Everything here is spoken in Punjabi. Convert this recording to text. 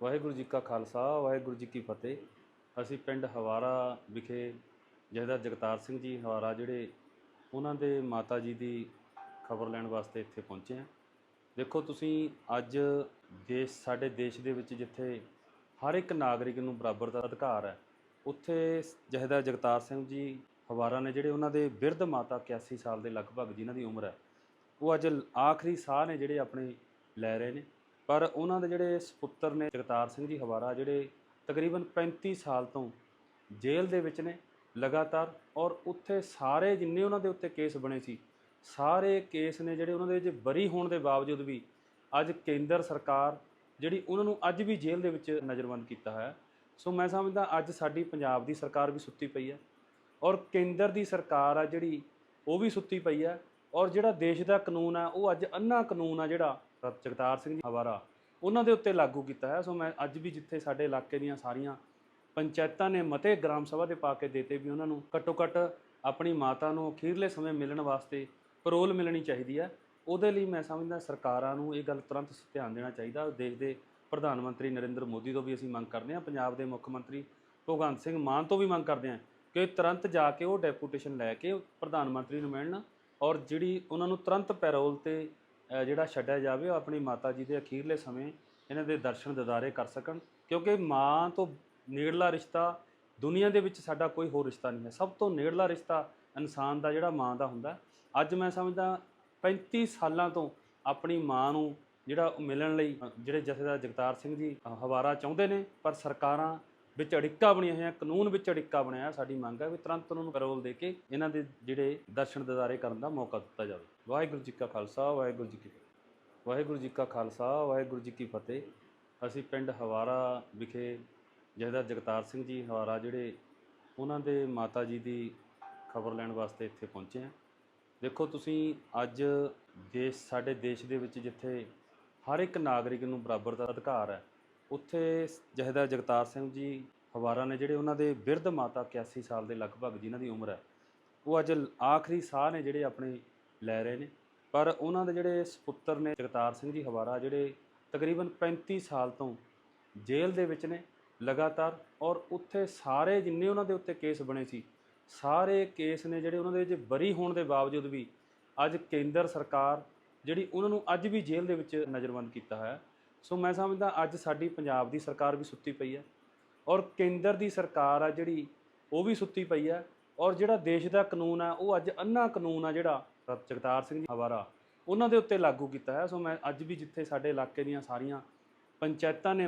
ਵਾਹਿਗੁਰੂ ਜੀ ਕਾ ਖਾਲਸਾ, ਵਾਹਿਗੁਰੂ ਜੀ ਕੀ ਫਤਿਹ। ਅਸੀਂ ਪਿੰਡ ਹਵਾਰਾ ਵਿਖੇ ਜਹਦਾ ਜਗਤਾਰ ਸਿੰਘ ਜੀ ਹਵਾਰਾ ਜਿਹੜੇ ਉਹਨਾਂ ਦੇ ਮਾਤਾ ਜੀ ਦੀ ਖਬਰ ਲੈਣ ਵਾਸਤੇ ਇੱਥੇ ਪਹੁੰਚੇ ਹਾਂ। ਦੇਖੋ ਤੁਸੀਂ ਅੱਜ ਦੇਸ਼, ਸਾਡੇ ਦੇਸ਼ ਦੇ ਵਿੱਚ ਜਿੱਥੇ ਹਰ ਇੱਕ ਨਾਗਰਿਕ ਨੂੰ ਬਰਾਬਰ ਦਾ ਅਧਿਕਾਰ ਹੈ, ਉੱਥੇ ਜਹਦਾ ਜਗਤਾਰ ਸਿੰਘ ਜੀ ਹਵਾਰਾ ਨੇ ਜਿਹੜੇ ਉਹਨਾਂ ਦੇ ਬਿਰਧ ਮਾਤਾ 81 ਸਾਲ ਦੇ ਲਗਭਗ ਜਿਨ੍ਹਾਂ ਦੀ ਉਮਰ ਹੈ, ਉਹ ਅੱਜ ਆਖਰੀ ਸਾਹ ਨੇ ਜਿਹੜੇ ਆਪਣੇ ਲੈ ਰਹੇ ਨੇ। ਪਰ ਉਹਨਾਂ ਦੇ ਜਿਹੜੇ ਸੁਪੁੱਤਰ ਨੇ ਜਗਤਾਰ ਸਿੰਘ ਜੀ ਹਵਾਰਾ, ਜਿਹੜੇ ਤਕਰੀਬਨ 35 ਸਾਲ ਤੋਂ ਜੇਲ੍ਹ ਦੇ ਵਿੱਚ ਨੇ ਲਗਾਤਾਰ ਔਰ ਉੱਥੇ ਸਾਰੇ ਜਿੰਨੇ ਉਹਨਾਂ ਦੇ ਉੱਤੇ ਕੇਸ ਬਣੇ ਸੀ, ਸਾਰੇ ਕੇਸ ਨੇ ਜਿਹੜੇ ਉਹਨਾਂ ਦੇ ਵਿੱਚ ਬਰੀ ਹੋਣ ਦੇ ਬਾਵਜੂਦ ਵੀ ਅੱਜ ਕੇਂਦਰ ਸਰਕਾਰ ਜਿਹੜੀ ਉਹਨਾਂ ਨੂੰ ਅੱਜ ਵੀ ਜੇਲ੍ਹ ਦੇ ਵਿੱਚ ਨਜ਼ਰਬੰਦ ਕੀਤਾ ਹੈ ਸੋ ਮੈਂ ਸਮਝਦਾ ਅੱਜ ਸਾਡੀ ਪੰਜਾਬ ਦੀ ਸਰਕਾਰ ਵੀ ਸੁੱਤੀ ਪਈ ਹੈ ਔਰ ਕੇਂਦਰ ਦੀ ਸਰਕਾਰ ਆ ਜਿਹੜੀ ਉਹ ਵੀ ਸੁੱਤੀ ਪਈ ਹੈ। ਔਰ ਜਿਹੜਾ ਦੇਸ਼ ਦਾ ਕਾਨੂੰਨ ਆ, ਉਹ ਅੱਜ ਅੰਨਾ ਕਾਨੂੰਨ ਆ ਜਿਹੜਾ ਜਗਤਾਰ ਸਿੰਘ ਜੀ ਹਵਾਰਾ ਉਹਨਾਂ ਦੇ ਉੱਤੇ ਲਾਗੂ ਕੀਤਾ ਹੈ। ਸੋ ਮੈਂ ਅੱਜ ਵੀ ਜਿੱਥੇ ਸਾਡੇ ਇਲਾਕੇ ਦੀਆਂ ਸਾਰੀਆਂ ਪੰਚਾਇਤਾਂ ਨੇ ਮਤੇ ਗ੍ਰਾਮ ਸਭਾ ਦੇ ਪਾ ਕੇ ਦਿੱਤੇ ਵੀ ਉਹਨਾਂ ਨੂੰ ਘੱਟੋ ਘੱਟ ਆਪਣੀ ਮਾਤਾ ਨੂੰ ਅਖੀਰਲੇ ਸਮੇਂ ਮਿਲਣ ਵਾਸਤੇ ਪਰੋਲ ਮਿਲਣੀ ਚਾਹੀਦੀ ਹੈ। ਉਹਦੇ ਲਈ ਮੈਂ ਸਮਝਦਾ ਸਰਕਾਰਾਂ ਨੂੰ ਇਹ ਗੱਲ ਤੁਰੰਤ ਧਿਆਨ ਦੇਣਾ ਚਾਹੀਦਾ। ਦੇਸ਼ ਦੇ ਪ੍ਰਧਾਨ ਮੰਤਰੀ ਨਰਿੰਦਰ ਮੋਦੀ ਤੋਂ ਵੀ ਅਸੀਂ ਮੰਗ ਕਰਦੇ ਹਾਂ। ਪੰਜਾਬ ਦੇ ਮੁੱਖ ਮੰਤਰੀ ਭਗਵੰਤ ਸਿੰਘ ਮਾਨ ਤੋਂ ਵੀ ਮੰਗ ਕਰਦੇ ਹਾਂ ਕਿ ਤੁਰੰਤ ਜਾ ਕੇ ਉਹ ਡੈਪੂਟੇਸ਼ਨ ਲੈ ਕੇ ਪ੍ਰਧਾਨ ਮੰਤਰੀ ਨੂੰ ਮਿਲਣ। ਔਰ ਜਿਹੜੀ ਉਹਨਾਂ ਨੂੰ ਤੁਰੰਤ ਪੈਰੋਲ ਤੇ ਜਿਹੜਾ ਛੱਡਿਆ ਜਾਵੇ, ਉਹ ਆਪਣੀ ਮਾਤਾ ਜੀ ਦੇ ਅਖੀਰਲੇ ਸਮੇਂ ਇਹਨਾਂ ਦੇ ਦਰਸ਼ਨ ਦਿਦਾਰੇ ਕਰ ਸਕਣ। ਕਿਉਂਕਿ ਮਾਂ ਤੋਂ ਨੇੜਲਾ ਰਿਸ਼ਤਾ ਦੁਨੀਆ ਦੇ ਵਿੱਚ ਸਾਡਾ ਕੋਈ ਹੋਰ ਰਿਸ਼ਤਾ ਨਹੀਂ ਹੈ। ਸਭ ਤੋਂ ਨੇੜਲਾ ਰਿਸ਼ਤਾ ਇਨਸਾਨ ਦਾ, ਜਿਹੜਾ ਮਾਂ ਦਾ ਹੁੰਦਾ। ਅੱਜ ਮੈਂ ਸਮਝਦਾ 35 ਸਾਲਾਂ ਤੋਂ ਆਪਣੀ ਮਾਂ ਨੂੰ ਜਿਹੜਾ ਉਹ ਮਿਲਣ ਲਈ ਜਿਹੜੇ ਜਥੇਦਾਰ ਜਗਤਾਰ ਸਿੰਘ ਜੀ ਹਵਾਰਾ ਚਾਹੁੰਦੇ ਨੇ, ਪਰ ਸਰਕਾਰਾਂ ਵਿੱਚ ਅੜਿੱਕਾ ਬਣਿਆ ਹੋਇਆ ਕਾਨੂੰਨ ਵਿੱਚ ਅੜਿੱਕਾ ਬਣਿਆ ਸਾਡੀ ਮੰਗ ਹੈ ਵੀ ਤੁਰੰਤ ਉਹਨਾਂ ਨੂੰ ਪੈਰੋਲ ਦੇ ਕੇ ਇਹਨਾਂ ਦੇ ਜਿਹੜੇ ਦਰਸ਼ਨ ਦਿਦਾਰੇ ਕਰਨ ਦਾ ਮੌਕਾ ਦਿੱਤਾ ਜਾਵੇ। ਵਾਹਿਗੁਰੂ ਜੀ ਕਾ ਖਾਲਸਾ, ਵਾਹਿਗੁਰੂ ਜੀ ਕੀ ਫਤਿਹ। ਵਾਹਿਗੁਰੂ ਜੀ ਕਾ ਖਾਲਸਾ, ਵਾਹਿਗੁਰੂ ਜੀ ਕੀ ਫਤਿਹ। ਅਸੀਂ ਪਿੰਡ ਹਵਾਰਾ ਵਿਖੇ ਜਹਦਾ ਜਗਤਾਰ ਸਿੰਘ ਜੀ ਹਵਾਰਾ ਜਿਹੜੇ ਉਹਨਾਂ ਦੇ ਮਾਤਾ ਜੀ ਦੀ ਖਬਰ ਲੈਣ ਵਾਸਤੇ ਇੱਥੇ ਪਹੁੰਚੇ ਹਾਂ। ਦੇਖੋ ਤੁਸੀਂ ਅੱਜ ਦੇਸ਼, ਸਾਡੇ ਦੇਸ਼ ਦੇ ਵਿੱਚ ਜਿੱਥੇ ਹਰ ਇੱਕ ਨਾਗਰਿਕ ਨੂੰ ਬਰਾਬਰ ਦਾ ਅਧਿਕਾਰ ਹੈ ਉੱਥੇ ਜਹਦਾ ਜਗਤਾਰ ਸਿੰਘ ਜੀ ਹਵਾਰਾ ਨੇ ਜਿਹੜੇ ਉਹਨਾਂ ਦੇ ਬਿਰਧ ਮਾਤਾ 81 ਸਾਲ ਦੇ ਲਗਭਗ ਜਿਨ੍ਹਾਂ ਦੀ ਉਮਰ ਹੈ, ਉਹ ਅੱਜ ਆਖਰੀ ਸਾਹ ਨੇ ਜਿਹੜੇ ਆਪਣੇ ਲੈ ਰਹੇ ਨੇ। ਪਰ ਉਹਨਾਂ ਦੇ ਜਿਹੜੇ ਸੁਪੁੱਤਰ ਨੇ ਜਗਤਾਰ ਸਿੰਘ ਜੀ ਹਵਾਰਾ, ਜਿਹੜੇ ਤਕਰੀਬਨ 35 ਸਾਲ ਤੋਂ ਜੇਲ੍ਹ ਦੇ ਵਿੱਚ ਨੇ ਲਗਾਤਾਰ, ਔਰ ਉੱਥੇ ਸਾਰੇ ਜਿੰਨੇ ਉਹਨਾਂ ਦੇ ਉੱਤੇ ਕੇਸ ਬਣੇ ਸੀ, ਸਾਰੇ ਕੇਸ ਨੇ ਜਿਹੜੇ ਉਹਨਾਂ ਦੇ ਵਿੱਚ ਬਰੀ ਹੋਣ ਦੇ ਬਾਵਜੂਦ ਵੀ ਅੱਜ ਕੇਂਦਰ ਸਰਕਾਰ ਜਿਹੜੀ ਉਹਨਾਂ ਨੂੰ ਅੱਜ ਵੀ ਜੇਲ੍ਹ ਦੇ ਵਿੱਚ ਨਜ਼ਰਬੰਦ ਕੀਤਾ ਹੋਇਆ ਸੋ ਮੈਂ ਸਮਝਦਾ ਅੱਜ ਸਾਡੀ ਪੰਜਾਬ ਦੀ ਸਰਕਾਰ ਵੀ ਸੁੱਤੀ ਪਈ ਹੈ ਔਰ ਕੇਂਦਰ ਦੀ ਸਰਕਾਰ ਆ ਜਿਹੜੀ, ਉਹ ਵੀ ਸੁੱਤੀ ਪਈ ਹੈ ਔਰ ਜਿਹੜਾ ਦੇਸ਼ ਦਾ ਕਾਨੂੰਨ ਆ, ਉਹ ਅੱਜ ਅੰਨਾ ਕਾਨੂੰਨ ਆ ਜਿਹੜਾ ਜਗਤਾਰ ਸਿੰਘ ਜੀ ਹਵਾਰਾ ਉਹਨਾਂ ਦੇ ਉੱਤੇ ਲਾਗੂ ਕੀਤਾ ਹੈ। ਸੋ ਮੈਂ ਅੱਜ ਵੀ ਜਿੱਥੇ ਸਾਡੇ ਇਲਾਕੇ ਦੀਆਂ ਸਾਰੀਆਂ ਪੰਚਾਇਤਾਂ ਨੇ